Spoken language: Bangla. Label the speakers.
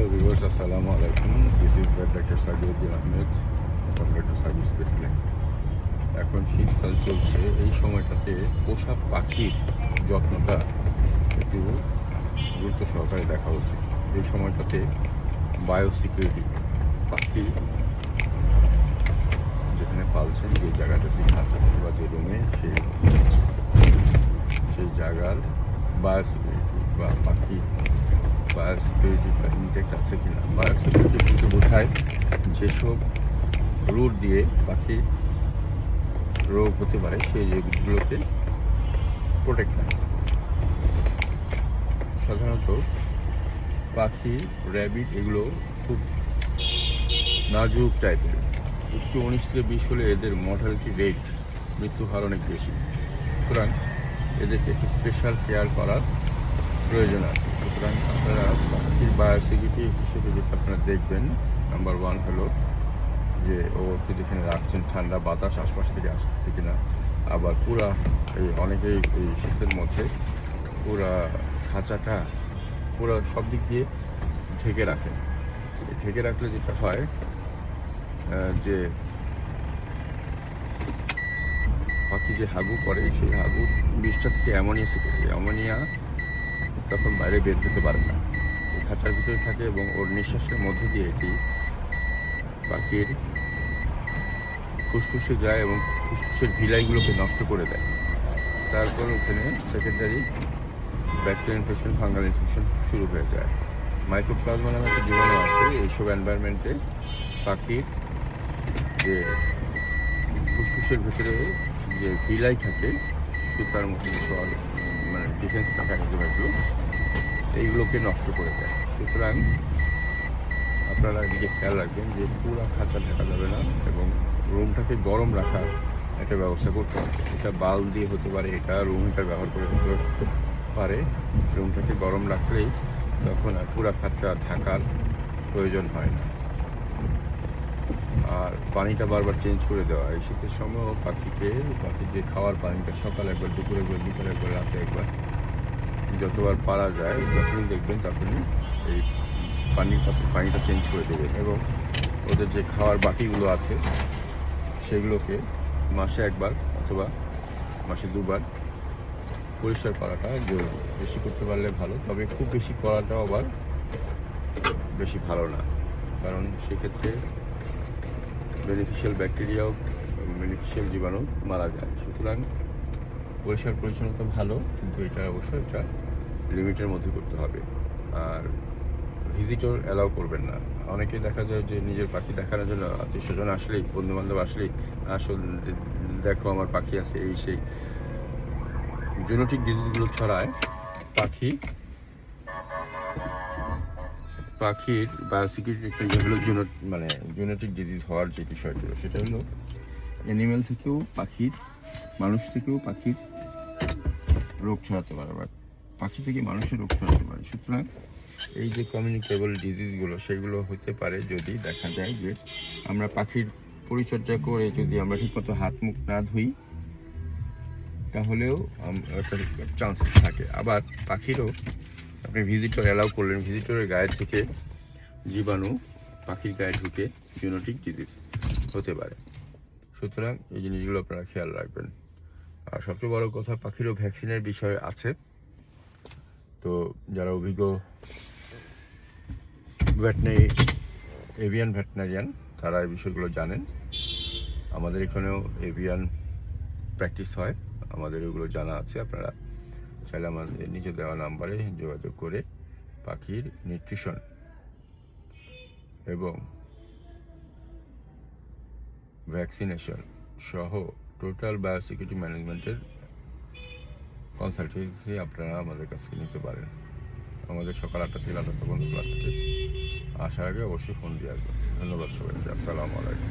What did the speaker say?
Speaker 1: হ্যালো ভিউয়ার্স আসসালামু আলাইকুম this is the doctor Sajiuddin Ahmed doctor service plan এখন শীতকাল চলছে। এই সময়টাতে পোষা পাখির যত্নটা একটু গুরুত্ব সহকারে দেখা উচিত। এই সময়টাতে বায়োসিকিউরিটি পাখি যেখানে পালছেন, যে জায়গাটাতে থাকছে বা যে রুমে সেই সেই জায়গার বায়োসিকিউরিটি বা পাখি বায়োসিকিউরিটি বা ইনটেক্ট আছে কিনা বায়োসিকিউরিটি বলতে বোঝায় যেসব রুট দিয়ে পাখি রোগ হতে পারে, সেই রোগগুলোকে প্রোটেক্ট করে। সাধারণত পাখি র্যাবিট এগুলো খুব নাজুক টাইপের একটু উনিশ থেকে বিশ হলে এদের মর্টালিটি রেট মৃত্যু হার অনেক বেশি। সুতরাং এদেরকে একটু স্পেশাল কেয়ার করার প্রয়োজন আছে। সুতরাং আপনারা পাখির বায়োসিকিউরিটি হিসেবে যেটা আপনারা দেখবেন নাম্বার ওয়ান হলো যে ও যেখানে রাখছেন, ঠান্ডা বাতাস আশপাশ থেকে আসতেছে কিনা। আবার পুরা এই অনেকেই এই শীতের মধ্যে পুরা খাঁচাটা পুরো সব দিক দিয়ে ঢেকে এই ঢেকে রাখলে যেটা হয় যে পাখি যে হাগু করে, সেই হাগু বিষটা থেকে অ্যামোনিয়া শিখে অ্যামোনিয়া তখন বাইরে বের করতে পারে না। এই খাঁচার ভিতরে থাকে এবং ওর নিঃশ্বাসের মধ্যে দিয়ে এটি পাখির ফুসফুসে যায় এবং ফুসফুসের ভিলাইগুলোকে নষ্ট করে দেয়। তারপর ওখানে secondary bacteria infection fungal infection শুরু হয়ে যায়। মাইক্রোপ্লাজমা নামে একটা জীবাণু আছে। এইসব এনভায়রনমেন্টে পাখির যে ফুসফুসের ভেতরে যে ভিলাই থাকে সুতার মতো মানে ডিফেন্স এগুলো এইগুলোকে নষ্ট করে দেয়। সুতরাং আপনারা দিকে খেয়াল রাখবেন যে পুরো খাঁচা ঢাকা যাবে না এবং রুমটাকে গরম রাখার একটা ব্যবস্থা করতে হবে। এটা বাল দিয়ে হতে পারে, এটা রুম হিটার ব্যবহার করে হতে পারে। রুমটাকে গরম রাখলেই তখন আর পুরা খাঁচা ঢাকার প্রয়োজন হয় না। আর পানিটা বারবার চেঞ্জ করে দেওয়া এই শীতের সময়ও পাখিকে, পাখির যে খাওয়ার পানিটা সকালে একবার, দুপুরে একবার, বিকালে একবার, রাতে একবার যতবার পারা যায় যখনই দেখবেন তখনই এই পানির পানিটা চেঞ্জ করে দেবেন এবং ওদের যে খাওয়ার বাটিগুলো আছে, সেগুলোকে মাসে একবার অথবা মাসে দুবার পরিষ্কার করাটা জরুরি বেশি করতে পারলে ভালো, তবে খুব বেশি করাটাও আবার বেশি ভালো না। কারণ সেক্ষেত্রে বেনিফিশিয়াল ব্যাকটেরিয়াও বেনিফিশিয়াল জীবাণু মারা যায়। সুতরাং পরিষ্কার পরিচ্ছন্নতা ভালো, কিন্তু এটা অবশ্যই এটা লিমিটের মধ্যে করতে হবে। আর ভিজিটর অ্যালাউ করবেন না। অনেকে দেখা যায় যে নিজের পাখি দেখানোর জন্য আত্মীয় স্বজন আসলেই বন্ধু বান্ধব আসলেই, আসল দেখো আমার পাখি আছে এই সেই। জেনেটিক ডিজিজগুলো ছড়ায়, পাখি, পাখির বায়োসিকিউরিটি একটা মানে জেনেটিক ডিজিজ হওয়ার যে বিষয়টা সেটা হলো অ্যানিমেল থেকেও পাখির, মানুষ থেকেও পাখির রোগ ছড়াতে পারে পাখি থেকে মানুষের রোগ ছড়াতে পারে। সুতরাং এই যে কমিউনিকেবল ডিজিজগুলো সেগুলো হতে পারে যদি দেখা যায় যে আমরা পাখির পরিচর্যা করে যদি আমরা ঠিকমতো হাত মুখ না ধুই, তাহলেও চান্সেস থাকে। আবার পাখিরও, আপনি ভিজিটর অ্যালাউ করলেন ভিজিটরের গায়ে থেকে জীবাণু পাখির গায়ে ঢুকে জেনেটিক ডিজিজ হতে পারে। সুতরাং এই জিনিসগুলো আপনারা খেয়াল রাখবেন। আর সবচেয়ে বড় কথা, পাখিরও ভ্যাকসিনের বিষয় আছে। তো যারা অভিজ্ঞ ভেটনারি, এভিয়ান ভেটনারিয়ান, তারা এই বিষয়গুলো জানেন। আমাদের এখানেও এভিয়ান প্র্যাকটিস হয়। আমাদের এগুলো জানা আছে আপনারা। চাইলে আমাদের নিচে দেওয়া নাম্বারে যোগাযোগ করে পাখির নিউট্রিশন এবং ভ্যাকসিনেশন সহ টোটাল বায়োসিকিউরিটি ম্যানেজমেন্টের কনসালটেন্সি আপনারা আমাদের কাছ থেকে নিতে পারেন। আমাদের সকাল আটটা থেকে আটটা পর্যন্ত আসার আগে অবশ্যই ফোন দিয়ে আসবেন। ধন্যবাদ সবাইকে। আসসালামু আলাইকুম।